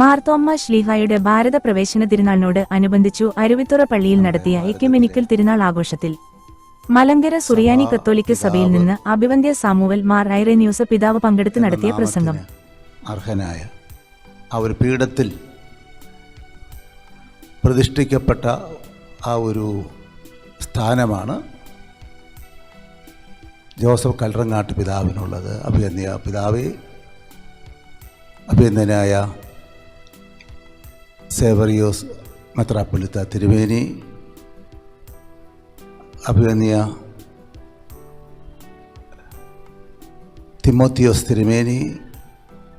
മാർത്തോമ്മ ശ്ലീഹായുടെ ഭാരത പ്രവേശന തിരുനാളിനോട് അനുബന്ധിച്ചു അരുവിത്തുറ പള്ളിയിൽ നടത്തിയ എക്യുമെനിക്കൽ തിരുനാൾ ആഘോഷത്തിൽ മലങ്കര സുറിയാനി കത്തോലിക്ക സഭയിൽ നിന്ന് അഭിവന്ധ്യ സാമുവൽ മാർ ഐറേന്യൂസ് പിതാവ് പങ്കെടുത്ത് നടത്തിയ പ്രസംഗം. അർഹനായ ആ ഒരു പീഠത്തിൽ പ്രതിഷ്ഠിക്കപ്പെട്ട ആ ഒരു സ്ഥാനമാണ് ജോസഫ് കല്ലറങ്ങാട്ട് പിതാവിനുള്ളത്. അഭിനന്ദ പിതാവ് അഭിനന്ദനായ സേവറിയോസ് മെത്രാപ്പൊലിത്ത തിരുവേനി അഭിനന്ദിയ തിമോത്തിയോസ് തിരുമേനി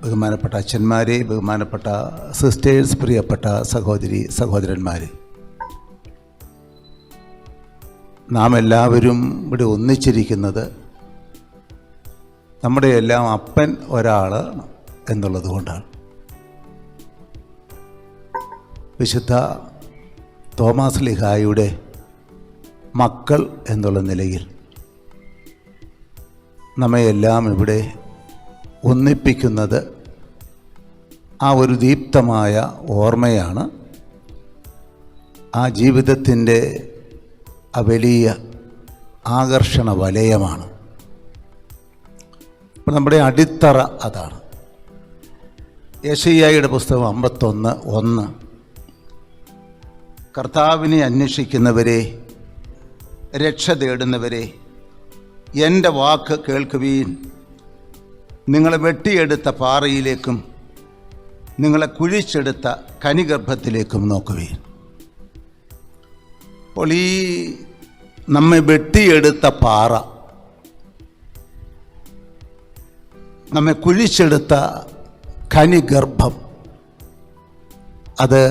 ബഹുമാനപ്പെട്ട അച്ഛന്മാരെ ബഹുമാനപ്പെട്ട സിസ്റ്റേഴ്സ് പ്രിയപ്പെട്ട സഹോദരി സഹോദരന്മാർ നാം എല്ലാവരും ഇവിടെ ഒന്നിച്ചിരിക്കുന്നത് നമ്മുടെ എല്ലാം അപ്പൻ ഒരാൾ എന്നുള്ളത് കൊണ്ടാണ്. വിശുദ്ധ തോമാസ് ലിഹായുടെ മക്കൾ എന്നുള്ള നിലയിൽ നമ്മയെല്ലാം ഇവിടെ ഒന്നിപ്പിക്കുന്നത് ആ ഒരു ദീപ്തമായ ഓർമ്മയാണ്. ആ ജീവിതത്തിന്റെ ആ വലിയ ആകർഷണ വലയമാണ്. അപ്പം നമ്മുടെ അടിത്തറ അതാണ്. യശയ്യായിയുടെ പുസ്തകം അമ്പത്തൊന്ന് ഒന്ന്. കർത്താവിനെ അന്വേഷിക്കുന്നവരെ രക്ഷ തേടുന്നവരെ എന്റെ വാക്ക് കേൾക്കുവീൻ. നിങ്ങളെ വെട്ടിയെടുത്ത പാറയിലേക്കും നിങ്ങളെ കുഴിച്ചെടുത്ത കനിഗർഭത്തിലേക്കും നോക്കുവീൻ. അപ്പോൾ ഈ നമ്മെ വെട്ടിയെടുത്ത പാറ നമ്മെ കുഴിച്ചെടുത്ത കനിഗർഭം അത്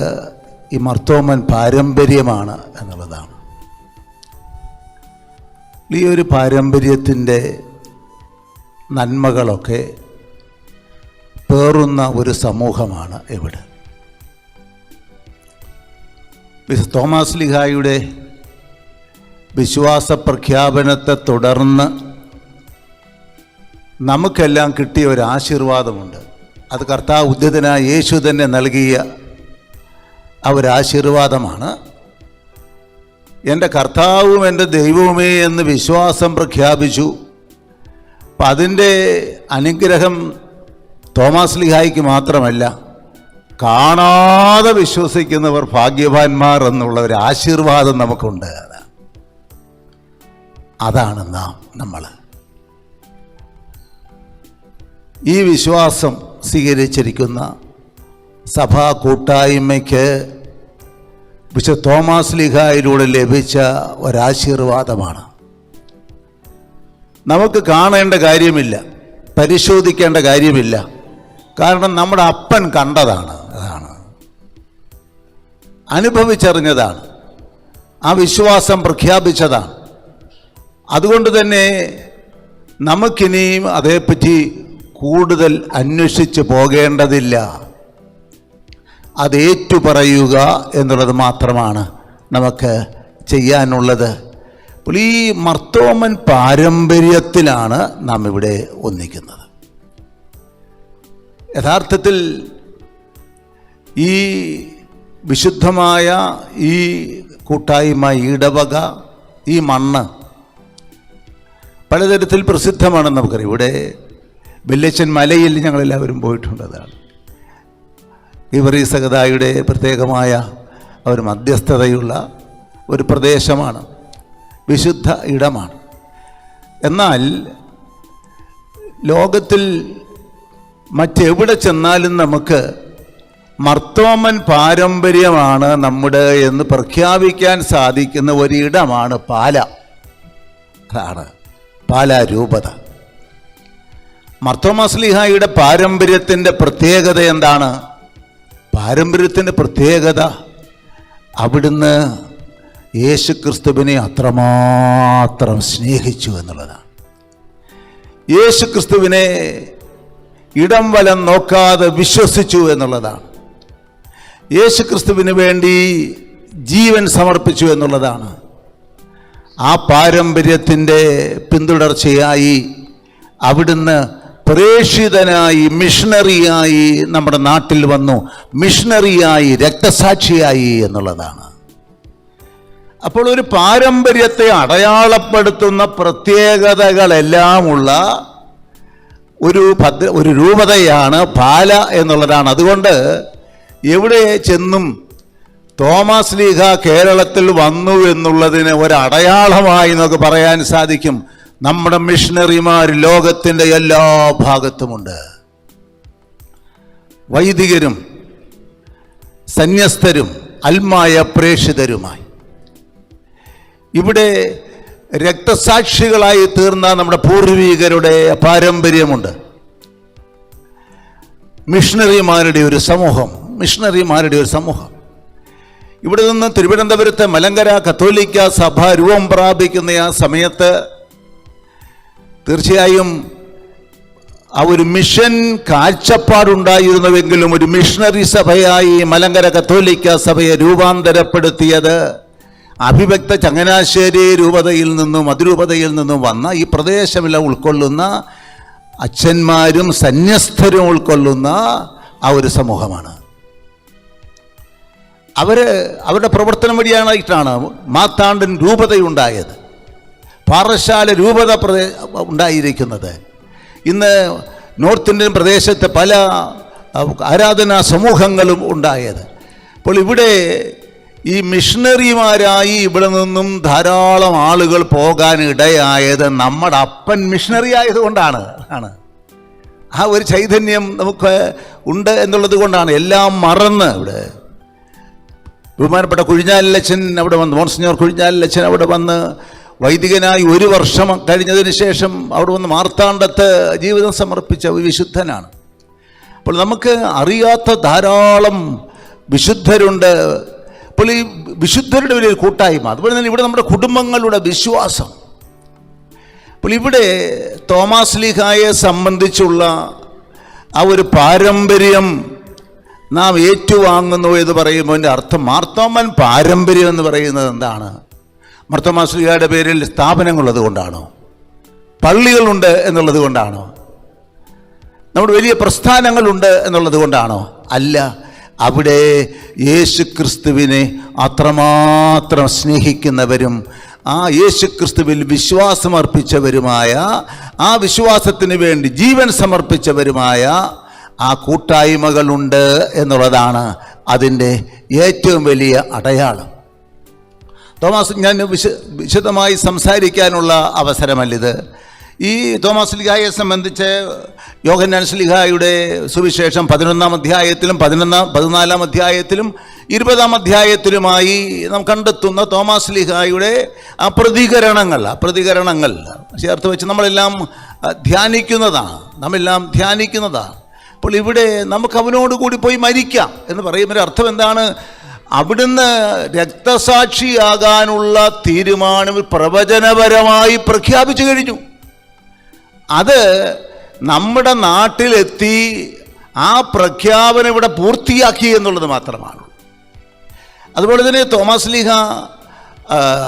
ഈ മർത്തോമൻ പാരമ്പര്യമാണ് എന്നുള്ളതാണ്. ഈ ഒരു പാരമ്പര്യത്തിന്റെ നന്മകളൊക്കെ പേറുന്ന ഒരു സമൂഹമാണ് ഇവിടെ. വിശുദ്ധ തോമസ് ലിഹായുടെ വിശ്വാസ പ്രഖ്യാപനത്തെ തുടർന്ന് നമുക്കെല്ലാം കിട്ടിയ ഒരു ആശീർവാദമുണ്ട്. അത് കർത്താവ് ഉദ്യതനായ യേശു തന്നെ നൽകിയ ആ ഒരു ആശീർവാദമാണ് എന്റെ കർത്താവും എന്റെ ദൈവവുമേ എന്ന് വിശ്വാസം പ്രഖ്യാപിച്ചു. അപ്പം അതിന്റെ അനുഗ്രഹം തോമസ് ലിഹായിക്ക് മാത്രമല്ല കാണാതെ വിശ്വസിക്കുന്നവർ ഭാഗ്യവാന്മാർ എന്നുള്ള ഒരു ആശീർവാദം നമുക്കുണ്ട്. അതാണ് നാം നമ്മൾ. ഈ വിശ്വാസം സ്വീകരിച്ചിരിക്കുന്ന സഭാ കൂട്ടായ്മയ്ക്ക് വിശുദ്ധ തോമസ് ലിഹായിലൂടെ ലഭിച്ച ഒരാശീർവാദമാണ്. നമുക്ക് കാണേണ്ട കാര്യമില്ല പരിശോധിക്കേണ്ട കാര്യമില്ല. കാരണം നമ്മുടെ അപ്പൻ കണ്ടതാണ് അതാണ്. അനുഭവിച്ചറിഞ്ഞതാണ് ആ വിശ്വാസം പ്രഖ്യാപിച്ചതാണ്. അതുകൊണ്ട് തന്നെ നമുക്കിനിയും അതേപ്പറ്റി കൂടുതൽ അന്വേഷിച്ച് പോകേണ്ടതില്ല. അത് ഏറ്റുപറയുക എന്നുള്ളത് മാത്രമാണ് നമുക്ക് ചെയ്യാനുള്ളത്. അപ്പോൾ ഈ മർത്തോമൻ പാരമ്പര്യത്തിലാണ് നാം ഇവിടെ ഒന്നിക്കുന്നത്. യഥാർത്ഥത്തിൽ ഈ വിശുദ്ധമായ ഈ കൂട്ടായ്മ ഇടവക ഈ മണ്ണ് പലതരത്തിൽ പ്രസിദ്ധമാണെന്ന് നമുക്കറിയാം. ഇവിടെ വെല്ലച്ചൻ മലയിൽ ഞങ്ങളെല്ലാവരും പോയിട്ടുണ്ട് അതാണ്. ഇവറി സഗതായുടെ പ്രത്യേകമായ ഒരു മധ്യസ്ഥതയുള്ള ഒരു പ്രദേശമാണ്. വിശുദ്ധ ഇടമാണ്. എന്നാൽ ലോകത്തിൽ മറ്റെവിടെ ചെന്നാലും നമുക്ക് മർത്തോമൻ പാരമ്പര്യമാണ് നമ്മുടെ എന്ന് പ്രഖ്യാപിക്കാൻ സാധിക്കുന്ന ഒരിടമാണ് പാല. അതാണ് പാല രൂപത. മർത്തോമസ്ലിഹായുടെ പാരമ്പര്യത്തിന്റെ പ്രത്യേകത എന്താണ്? പാരമ്പര്യത്തിന്റെ പ്രത്യേകത അവിടുന്ന് യേശു ക്രിസ്തുവിനെ അത്രമാത്രം സ്നേഹിച്ചു എന്നുള്ളതാണ്. യേശു ക്രിസ്തുവിനെ ഇടം വലം നോക്കാതെ വിശ്വസിച്ചു എന്നുള്ളതാണ്. യേശു ക്രിസ്തുവിന് വേണ്ടി ജീവൻ സമർപ്പിച്ചു എന്നുള്ളതാണ്. ആ പാരമ്പര്യത്തിന്റെ പിന്തുടർച്ചയായി അവിടുന്ന് പ്രേഷിതനായി മിഷണറിയായി നമ്മുടെ നാട്ടിൽ വന്നു. മിഷണറിയായി രക്തസാക്ഷിയായി എന്നുള്ളതാണ്. അപ്പോൾ ഒരു പാരമ്പര്യത്തെ അടയാളപ്പെടുത്തുന്ന പ്രത്യേകതകളെല്ലാമുള്ള ഒരു ഭദ്ര ഒരു രൂപതയാണ് പാല എന്നുള്ളതാണ്. അതുകൊണ്ട് എവിടെ ചെന്നും തോമസ് ലീഗ കേരളത്തിൽ വന്നു എന്നുള്ളതിന് ഒരു അടയാളമായി നമുക്ക് പറയാൻ സാധിക്കും. നമ്മുടെ മിഷണറിമാർ ലോകത്തിന്റെ എല്ലാ ഭാഗത്തുമുണ്ട്. വൈദികരും സന്യസ്തരും അൽമായ പ്രേക്ഷിതരുമായി. ഇവിടെ രക്തസാക്ഷികളായി തീർന്ന നമ്മുടെ പൂർവികരുടെ പാരമ്പര്യമുണ്ട്. മിഷണറിമാരുടെ ഒരു സമൂഹം മിഷണറിമാരുടെ ഒരു സമൂഹം. ഇവിടെ നിന്ന് തിരുവനന്തപുരത്തെ മലങ്കര കത്തോലിക്ക സഭ രൂപം പ്രാപിക്കുന്ന ആ സമയത്ത് തീർച്ചയായും ആ ഒരു മിഷൻ കാഴ്ചപ്പാടുണ്ടായിരുന്നുവെങ്കിലും ഒരു മിഷണറി സഭയായി മലങ്കര കത്തോലിക്ക സഭയെ രൂപാന്തരപ്പെടുത്തിയത് അഭിവ്യക്ത ചങ്ങനാശ്ശേരി രൂപതയിൽ നിന്നും അതിരൂപതയിൽ നിന്നും വന്ന ഈ പ്രദേശമെല്ലാം ഉൾക്കൊള്ളുന്ന അച്ഛന്മാരും സന്യസ്തരും ഉൾക്കൊള്ളുന്ന ആ ഒരു സമൂഹമാണ്. അവർ അവരുടെ പ്രവർത്തനം വഴിയായിട്ടാണ് മാത്താണ്ടൻ രൂപതയുണ്ടായത്. പാറശാല രൂപത ഉണ്ടായിരിക്കുന്നത്. ഇന്ന് നോർത്ത് ഇന്ത്യൻ പ്രദേശത്ത് പല ആരാധനാ സമൂഹങ്ങളും ഉണ്ടായത്. അപ്പോൾ ഇവിടെ ഈ മിഷണറിമാരായി ഇവിടെ നിന്നും ധാരാളം ആളുകൾ പോകാൻ ഇടയായത് നമ്മുടെ അപ്പൻ മിഷണറി ആയതുകൊണ്ടാണ് ആണ്. ആ ഒരു ചൈതന്യം നമുക്ക് ഉണ്ട് എന്നുള്ളത് കൊണ്ടാണ് എല്ലാം മറന്ന് ഇവിടെ. ബഹുമാനപ്പെട്ട കുഴിഞ്ഞാലച്ചൻ അവിടെ വന്ന് മോൺസിഞ്ഞോർ കുഴിഞ്ഞാലച്ചൻ അവിടെ വന്ന് വൈദികനായി ഒരു വർഷം കഴിഞ്ഞതിന് ശേഷം അവിടെ വന്ന് മാർത്താണ്ഡത്ത് ജീവിതം സമർപ്പിച്ച ഒരു വിശുദ്ധനാണ്. അപ്പോൾ നമുക്ക് അറിയാത്ത ധാരാളം വിശുദ്ധരുണ്ട്. അപ്പോൾ ഈ വിശുദ്ധരുടെ വലിയൊരു കൂട്ടായ്മ അതുപോലെ തന്നെ ഇവിടെ നമ്മുടെ കുടുംബങ്ങളുടെ വിശ്വാസം. അപ്പോൾ ഇവിടെ തോമാസ് ലീഹായെ സംബന്ധിച്ചുള്ള ആ ഒരു പാരമ്പര്യം നാം ഏറ്റുവാങ്ങുന്നു എന്ന് പറയുമ്പോൾ അതിന്റെ അർത്ഥം മാർത്തോമൻ പാരമ്പര്യം എന്ന് പറയുന്നത് എന്താണ്? മർത്തോമാശ്രീയുടെ പേരിൽ സ്ഥാപനങ്ങളുള്ളത് കൊണ്ടാണോ? പള്ളികളുണ്ട് എന്നുള്ളത് കൊണ്ടാണോ? നമ്മുടെ വലിയ പ്രസ്ഥാനങ്ങളുണ്ട് എന്നുള്ളത് കൊണ്ടാണോ? അല്ല അവിടെ യേശു ക്രിസ്തുവിനെ അത്രമാത്രം സ്നേഹിക്കുന്നവരും ആ യേശു ക്രിസ്തുവിൽ വിശ്വാസമർപ്പിച്ചവരുമായ ആ വിശ്വാസത്തിന് വേണ്ടി ജീവൻ സമർപ്പിച്ചവരുമായ ആ കൂട്ടായ്മകളുണ്ട് എന്നുള്ളതാണ് അതിന്റെ ഏറ്റവും വലിയ അടയാളം. തോമസ് ഞാൻ വിശ വിശദമായി സംസാരിക്കാനുള്ള അവസരമല്ലിത്. ഈ തോമസ് ലിഹായെ സംബന്ധിച്ച് യോഹന്നാൻ സ്ലിഹായുടെ സുവിശേഷം പതിനൊന്നാം അധ്യായത്തിലും പതിനൊന്നാം പതിനാലാം അധ്യായത്തിലും ഇരുപതാം അധ്യായത്തിലുമായി നാം കണ്ടെത്തുന്ന തോമസ് ലിഹായുടെ ആ പ്രതികരണങ്ങൾ ആ പ്രതികരണങ്ങൾ ചേർത്ത് വെച്ച് നമ്മളെല്ലാം ധ്യാനിക്കുന്നതാണ് നമ്മെല്ലാം ധ്യാനിക്കുന്നതാണ്. അപ്പോൾ ഇവിടെ നമുക്ക് അവനോട് കൂടി പോയി മരിക്കാം എന്ന് പറയുമ്പോൾ അർത്ഥം എന്താണ്? അവിടുന്ന് രക്തസാക്ഷിയാകാനുള്ള തീരുമാനം പ്രവചനപരമായി പ്രഖ്യാപിച്ചു കഴിഞ്ഞു. അത് നമ്മുടെ നാട്ടിലെത്തി ആ പ്രഖ്യാപനം ഇവിടെ പൂർത്തിയാക്കി എന്നുള്ളത് മാത്രമാണ്. അതുപോലെ തന്നെ തോമസ് ലീഹ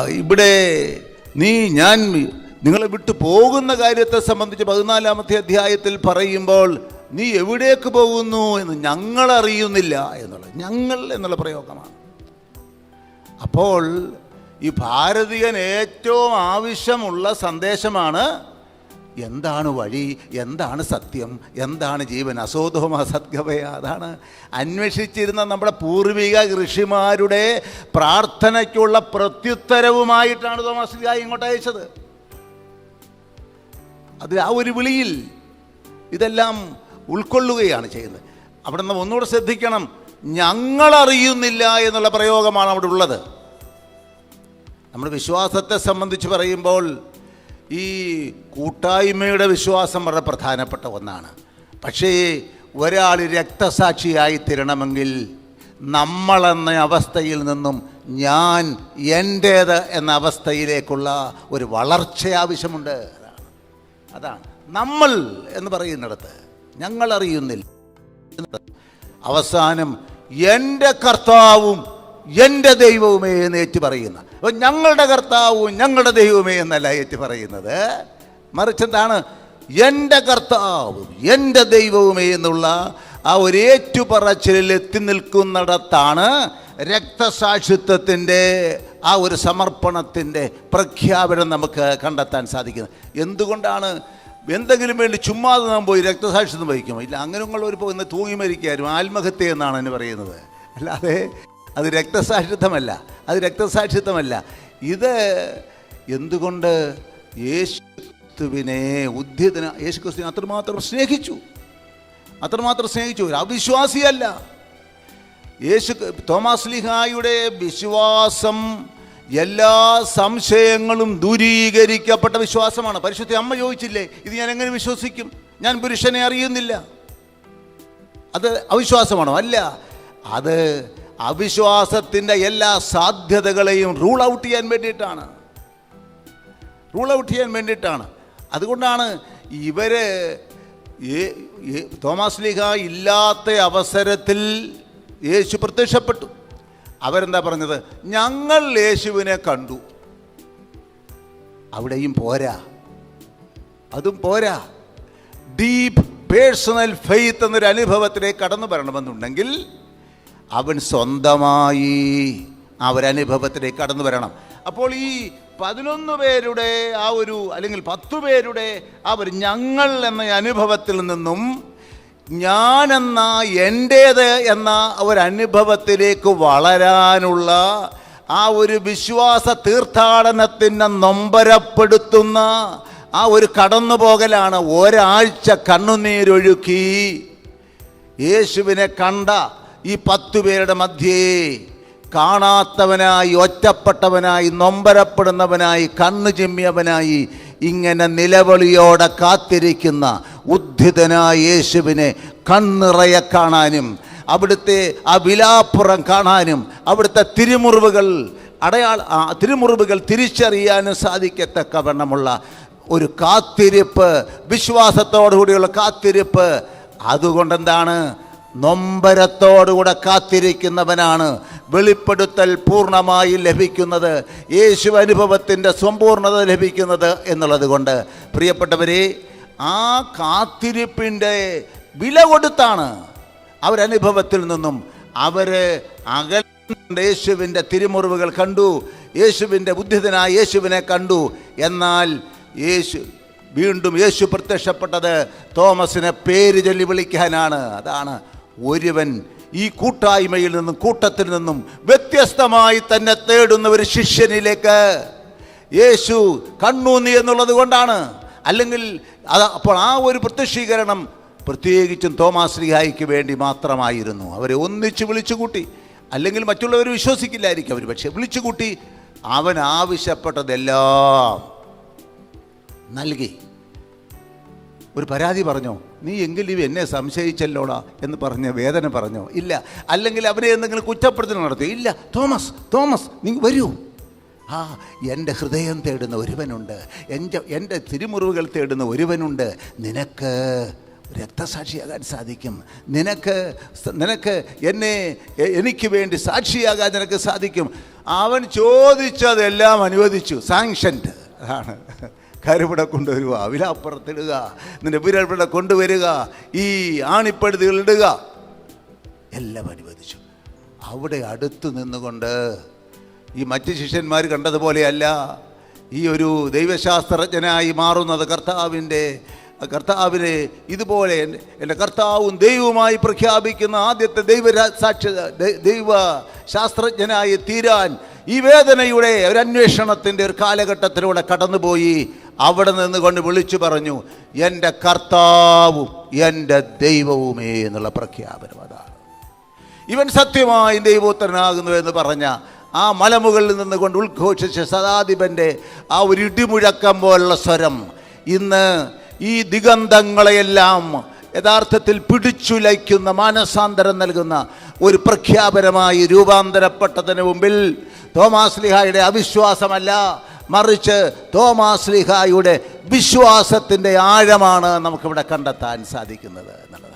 ഇവിടെ നീ ഞാൻ നിങ്ങളെ വിട്ടു പോകുന്ന കാര്യത്തെ സംബന്ധിച്ച് പതിനാലാമത്തെ അധ്യായത്തിൽ പറയുമ്പോൾ നീ എവിടേക്ക് പോകുന്നു എന്ന് ഞങ്ങൾ അറിയുന്നില്ല എന്നുള്ളത് ഞങ്ങൾ എന്നുള്ള പ്രയോഗമാണ്. അപ്പോൾ ഈ ഭാരതീയൻ ഏറ്റവും ആവശ്യമുള്ള സന്ദേശമാണ് എന്താണ് വഴി എന്താണ് സത്യം എന്താണ് ജീവൻ അസോധോമ സത്യമയ അതാണ് അന്വേഷിച്ചിരുന്ന നമ്മുടെ പൂർവിക ഋഷിമാരുടെ പ്രാർത്ഥനയ്ക്കുള്ള പ്രത്യുത്തരവുമായിട്ടാണ് തോമസ് ലിഹായി ഇങ്ങോട്ട് അയച്ചത്. അത് ആ ഒരു വിളിയിൽ ഇതെല്ലാം ഉൾക്കൊള്ളുകയാണ് ചെയ്യുന്നത്. അവിടെ നിന്ന് ഒന്നുകൂടെ ശ്രദ്ധിക്കണം. ഞങ്ങളറിയുന്നില്ല എന്നുള്ള പ്രയോഗമാണ് അവിടെ ഉള്ളത്. നമ്മുടെ വിശ്വാസത്തെ സംബന്ധിച്ച് പറയുമ്പോൾ ഈ കൂട്ടായ്മയുടെ വിശ്വാസം വളരെ പ്രധാനപ്പെട്ട ഒന്നാണ്. പക്ഷേ ഒരാൾ രക്തസാക്ഷിയായി തീരണമെങ്കിൽ നമ്മളെന്ന അവസ്ഥയിൽ നിന്നും ഞാൻ എന്റേത് എന്ന അവസ്ഥയിലേക്കുള്ള ഒരു വളർച്ച ആവശ്യമുണ്ട് അതാണ്. നമ്മൾ എന്ന് പറയുന്നിടത്ത് ഞങ്ങൾ അറിയുന്നില്ല അവസാനം എന്റെ കർത്താവും എന്റെ ദൈവവുമേ എന്ന് ഏറ്റു പറയുന്ന. അപ്പോൾ ഞങ്ങളുടെ കർത്താവും ഞങ്ങളുടെ ദൈവമേ എന്നല്ല ഏറ്റു പറയുന്നത്. മറിച്ച് എന്താണ്? എന്റെ കർത്താവും എന്റെ ദൈവവുമേ എന്നുള്ള ആ ഒരു ഏറ്റുപറച്ചിലിൽ എത്തി നിൽക്കുന്നിടത്താണ് രക്തസാക്ഷിത്വത്തിന്റെ ആ ഒരു സമർപ്പണത്തിന്റെ പ്രഖ്യാപനം നമുക്ക് കണ്ടെത്താൻ സാധിക്കുന്നത്. എന്തുകൊണ്ടാണ് എന്തെങ്കിലും വേണ്ടി ചുമ്മാതെ നാം പോയി രക്തസാക്ഷിത്വം വഹിക്കുമോ? ഇല്ല അങ്ങനെ ഉള്ളവർ ഇപ്പോൾ പോകുന്ന തൂങ്ങി മരിക്കാരും. ആത്മഹത്യ എന്നാണ് എന്നെ പറയുന്നത്. അല്ലാതെ അത് രക്തസാക്ഷിത്വമല്ല. അത് രക്തസാക്ഷിത്വമല്ല. ഇത് എന്തുകൊണ്ട് യേശുവിനെ ഉദ്യതന യേശു ക്രിസ്തുവിനെ അത്രമാത്രം സ്നേഹിച്ചു? അത്രമാത്രം സ്നേഹിച്ചു. ഒരു അവിശ്വാസിയല്ല. യേശു തോമസ് ലിഹായുടെ വിശ്വാസം എല്ലാ സംശയങ്ങളും ദൂരീകരിക്കപ്പെട്ട വിശ്വാസമാണ്. പരിശുദ്ധ അമ്മ ചോദിച്ചില്ലേ ഇത് ഞാൻ എങ്ങനെ വിശ്വസിക്കും? ഞാൻ പുരുഷനെ അറിയുന്നില്ല. അത് അവിശ്വാസമാണോ? അല്ല. അത് അവിശ്വാസത്തിന്റെ എല്ലാ സാധ്യതകളെയും റൂൾ ഔട്ട് ചെയ്യാൻ വേണ്ടിയിട്ടാണ്. റൂൾ ഔട്ട് ചെയ്യാൻ വേണ്ടിയിട്ടാണ്. അതുകൊണ്ടാണ് ഇവർ തോമാസ് ലീഗ ഇല്ലാത്ത അവസരത്തിൽ യേശു പ്രത്യക്ഷപ്പെട്ടു. അവരെന്താ പറഞ്ഞത്? ഞങ്ങൾ യേശുവിനെ കണ്ടു. അവിടെയും പോരാ. അതും പോരാ. ഡീപ് പേഴ്സണൽ ഫെയ്ത്ത് എന്നൊരു അനുഭവത്തിലേക്ക് കടന്നു വരണമെന്നുണ്ടെങ്കിൽ അവൻ സ്വന്തമായി അനുഭവത്തിലേക്ക് കടന്നു വരണം. അപ്പോൾ ഈ പതിനൊന്ന് പേരുടെ ആ ഒരു അല്ലെങ്കിൽ പത്തു പേരുടെ ഒരു ഞങ്ങൾ എന്ന അനുഭവത്തിൽ നിന്നും ഞാൻ എന്ന എന്റേത് എന്ന ഒരു അനുഭവത്തിലേക്ക് വളരാനുള്ള ആ ഒരു വിശ്വാസ തീർത്ഥാടനത്തിനെ നൊമ്പരപ്പെടുത്തുന്ന ആ ഒരു കടന്നു കടന്നുപോകലാണ് ഒരാഴ്ച കണ്ണുനീരൊഴുക്കി. യേശുവിനെ കണ്ട ഈ പത്തു പേരുടെ മധ്യേ കാണാത്തവനായി ഒറ്റപ്പെട്ടവനായി നൊമ്പരപ്പെടുന്നവനായി കണ്ണു ചിമ്മിയവനായി ഇങ്ങനെ നിലവിളിയോടെ കാത്തിരിക്കുന്ന ഉദ്ധിതനായ യേശുവിനെ കണ്ണിറയെ കാണാനും അവിടുത്തെ ആ വിലാപ്പുറം കാണാനും അവിടുത്തെ തിരുമുറിവുകൾ അടയാള തിരുമുറിവുകൾ തിരിച്ചറിയാനും സാധിക്കത്തക്കവണ്ണമുള്ള ഒരു കാത്തിരിപ്പ് വിശ്വാസത്തോടുകൂടിയുള്ള കാത്തിരിപ്പ്. അതുകൊണ്ട് എന്താണ് നൊമ്പരത്തോടുകൂടെ കാത്തിരിക്കുന്നവനാണ്. വെളിപ്പെടുത്തൽ പൂർണമായി ലഭിക്കുന്നത്. യേശു അനുഭവത്തിന്റെ സമ്പൂർണത ലഭിക്കുന്നത് എന്നുള്ളത് കൊണ്ട്. പ്രിയപ്പെട്ടവരെ ആ കാത്തിരിപ്പിന്റെ വില കൊടുത്താണ് അവരനുഭവത്തിൽ നിന്നും. അവർ അകൽ യേശുവിന്റെ തിരുമുറിവുകൾ കണ്ടു. യേശുവിന്റെ ബുദ്ധിതനായ യേശുവിനെ കണ്ടു. എന്നാൽ യേശു വീണ്ടും യേശു പ്രത്യക്ഷപ്പെട്ടത് തോമസിനെ പേര് ചൊല്ലി വിളിക്കാനാണ്. അതാണ് ഒരുവൻ ഈ കൂട്ടായ്മയിൽ നിന്നും കൂട്ടത്തിൽ നിന്നും വ്യത്യസ്തമായി തന്നെ തേടുന്ന ഒരു ശിഷ്യനിലേക്ക് യേശു കണ്ണൂന്നി എന്നുള്ളത് കൊണ്ടാണ്. അല്ലെങ്കിൽ അത് അപ്പോൾ ആ ഒരു പ്രത്യക്ഷീകരണം പ്രത്യേകിച്ചും തോമാസ് ലിഹായിക്ക് വേണ്ടി മാത്രമായിരുന്നു. അവരെ ഒന്നിച്ച് വിളിച്ചു കൂട്ടി അല്ലെങ്കിൽ മറ്റുള്ളവർ വിശ്വസിക്കില്ലായിരിക്കും അവർ. പക്ഷെ വിളിച്ചു കൂട്ടി അവൻ ആവശ്യപ്പെട്ടതെല്ലാം നൽകി. ഒരു പരാതി പറഞ്ഞോ? നീ എങ്കിലും എന്നെ സംശയിച്ചല്ലോടാ എന്ന് പറഞ്ഞ് വേദന പറഞ്ഞോ? ഇല്ല. അല്ലെങ്കിൽ അവനെ എന്തെങ്കിലും കുറ്റപ്പെടുത്തൽ നടത്തിയോ? ഇല്ല. തോമസ് തോമസ് നീ വരൂ. ആ എന്റെ ഹൃദയം തേടുന്ന ഒരുവനുണ്ട്. എന്റെ എന്റെ തിരുമുറിവുകൾ തേടുന്ന ഒരുവനുണ്ട്. നിനക്ക് രക്തസാക്ഷിയാകാൻ സാധിക്കും. നിനക്ക് നിനക്ക് എന്നെ എനിക്ക് വേണ്ടി സാക്ഷിയാകാൻ നിനക്ക് സാധിക്കും. അവൻ ചോദിച്ചതെല്ലാം അനുവദിച്ചു. സാങ്ഷൻഡ് അതാണ് കരുവിടെ കൊണ്ടുവരിക വിലാപ്പുറത്തിടുക നിന്റെ വിരൽവിടെ കൊണ്ടുവരിക ഈ ആണിപ്പഴുതുകൾ ഇടുക. എല്ലാം അനുവദിച്ചു. അവിടെ അടുത്ത് നിന്നുകൊണ്ട് ഈ മറ്റ് ശിഷ്യന്മാർ കണ്ടതുപോലെയല്ല ഈ ഒരു ദൈവശാസ്ത്രജ്ഞനായി മാറുന്നത് കർത്താവിന്റെ കർത്താവിനെ ഇതുപോലെ എന്റെ കർത്താവും ദൈവവുമായി പ്രഖ്യാപിക്കുന്ന ആദ്യത്തെ ദൈവ സാക്ഷി ദൈവ ശാസ്ത്രജ്ഞനായി തീരാൻ ഈ വേദനയുടെ ഒരു അന്വേഷണത്തിന്റെ ഒരു കാലഘട്ടത്തിലൂടെ കടന്നുപോയി. അവിടെ നിന്നുകൊണ്ട് വിളിച്ചു പറഞ്ഞു എന്റെ കർത്താവും എന്റെ ദൈവവുമേ എന്നുള്ള പ്രഖ്യാപനം അതാണ് ഇവൻ സത്യമായി ദൈവോത്തരനാകുന്നു എന്ന് പറഞ്ഞ ആ മലമുകളിൽ നിന്നുകൊണ്ട് ഉദ്ഘോഷിച്ച സദാധിപന്റെ ആ ഒരു ഇടിമുഴക്കം പോലുള്ള സ്വരം ഇന്ന് ഈ ദിഗന്ധങ്ങളെയെല്ലാം യഥാർത്ഥത്തിൽ പിടിച്ചുലയ്ക്കുന്ന മാനസാന്തരം നൽകുന്ന ഒരു പ്രഖ്യാപനമായി രൂപാന്തരപ്പെട്ടതിന് മുമ്പിൽ തോമാസ് ലിഹായുടെ അവിശ്വാസമല്ല മറിച്ച് തോമാസ് ലിഹായുടെ വിശ്വാസത്തിന്റെ ആഴമാണ് നമുക്കിവിടെ കണ്ടെത്താൻ സാധിക്കുന്നത് എന്നുള്ളത്.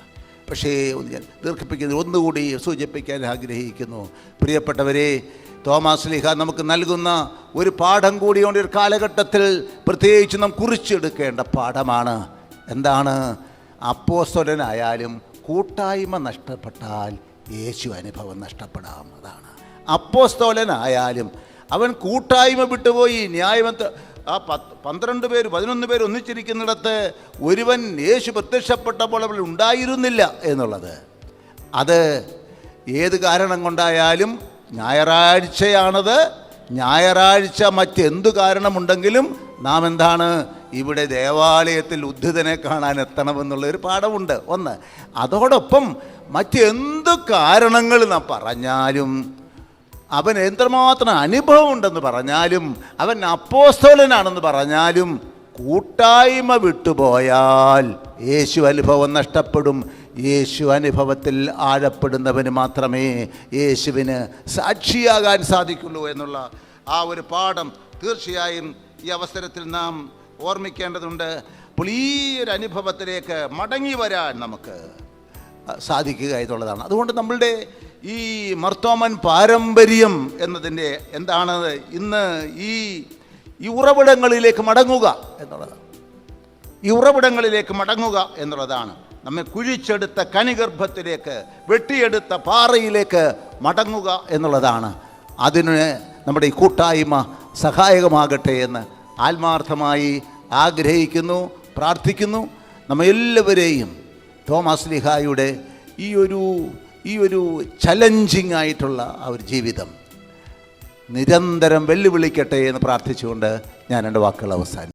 പക്ഷേ ഞാൻ ദീർഘിപ്പിക്കുന്നത് ഒന്നുകൂടി സൂചിപ്പിക്കാൻ ആഗ്രഹിക്കുന്നു. പ്രിയപ്പെട്ടവരെ തോമാസ് ലിഹ നമുക്ക് നൽകുന്ന ഒരു പാഠം കൂടിയുണ്ട്. ഒരു കാലഘട്ടത്തിൽ പ്രത്യേകിച്ച് നാം കുറിച്ചെടുക്കേണ്ട പാഠമാണ്. എന്താണ്? അപ്പോസ്വരനായാലും കൂട്ടായ്മ നഷ്ടപ്പെട്ടാൽ യേശു അനുഭവം നഷ്ടപ്പെടാം. അതാണ്. അപ്പോസ്തോലനായാലും അവൻ കൂട്ടായ്മ വിട്ടുപോയി. ന്യായമത്ത് ആ പത്ത് പന്ത്രണ്ട് പേര് പതിനൊന്ന് പേര് ഒന്നിച്ചിരിക്കുന്നിടത്ത് ഒരുവൻ യേശു പ്രത്യക്ഷപ്പെട്ടപ്പോൾ അവൾ ഉണ്ടായിരുന്നില്ല എന്നുള്ളത്. അത് ഏത് കാരണം കൊണ്ടായാലും ഞായറാഴ്ചയാണത്. ഞായറാഴ്ച മറ്റെന്തു കാരണമുണ്ടെങ്കിലും നാം എന്താണ് ഇവിടെ ദേവാലയത്തിൽ ഉദ്ധിതനെ കാണാൻ എത്തണമെന്നുള്ളൊരു പാഠമുണ്ട്. ഒന്ന്. അതോടൊപ്പം മറ്റെന്ത് കാരണങ്ങൾ നാം പറഞ്ഞാലും അവൻ എന്തുമാത്രം അനുഭവം ഉണ്ടെന്ന് പറഞ്ഞാലും അവൻ അപ്പോസ്തോലനാണെന്ന് പറഞ്ഞാലും കൂട്ടായ്മ വിട്ടുപോയാൽ യേശു അനുഭവം നഷ്ടപ്പെടും. യേശു അനുഭവത്തിൽ ആഴപ്പെടുന്നവന് മാത്രമേ യേശുവിന് സാക്ഷിയാകാൻ സാധിക്കുള്ളൂ എന്നുള്ള ആ ഒരു പാഠം തീർച്ചയായും ഈ അവസരത്തിൽ നാം ഓർമ്മിക്കേണ്ടതുണ്ട്. അപ്പോൾ അനുഭവത്തിലേക്ക് മടങ്ങി വരാൻ നമുക്ക് സാധിക്കുക എന്നുള്ളതാണ്. അതുകൊണ്ട് നമ്മളുടെ ഈ മർത്തോമൻ പാരമ്പര്യം എന്നതിന്റെ എന്താണ് ഇന്ന് ഈ ഈ ഉറവിടങ്ങളിലേക്ക് മടങ്ങുക എന്നുള്ളതാണ് ഈ ഉറവിടങ്ങളിലേക്ക് മടങ്ങുക എന്നുള്ളതാണ്. നമ്മെ കുഴിച്ചെടുത്ത കനിഗർഭത്തിലേക്ക് വെട്ടിയെടുത്ത പാറയിലേക്ക് മടങ്ങുക എന്നുള്ളതാണ്. അതിന് നമ്മുടെ ഈ കൂട്ടായ്മ സഹായകമാകട്ടെ എന്ന് ആത്മാർത്ഥമായി ആഗ്രഹിക്കുന്നു പ്രാർത്ഥിക്കുന്നു. നമ്മ എല്ലാവരെയും തോമസ് ലിഹായുടെ ഈ ഒരു ഈ ഒരു ചലഞ്ചിങ് ആയിട്ടുള്ള ആ ഒരു ജീവിതം. നിരന്തരം വെല്ലുവിളിക്കട്ടെ എന്ന് പ്രാർത്ഥിച്ചുകൊണ്ട് ഞാൻ എന്റെ വാക്കുകൾ അവസാനിക്കും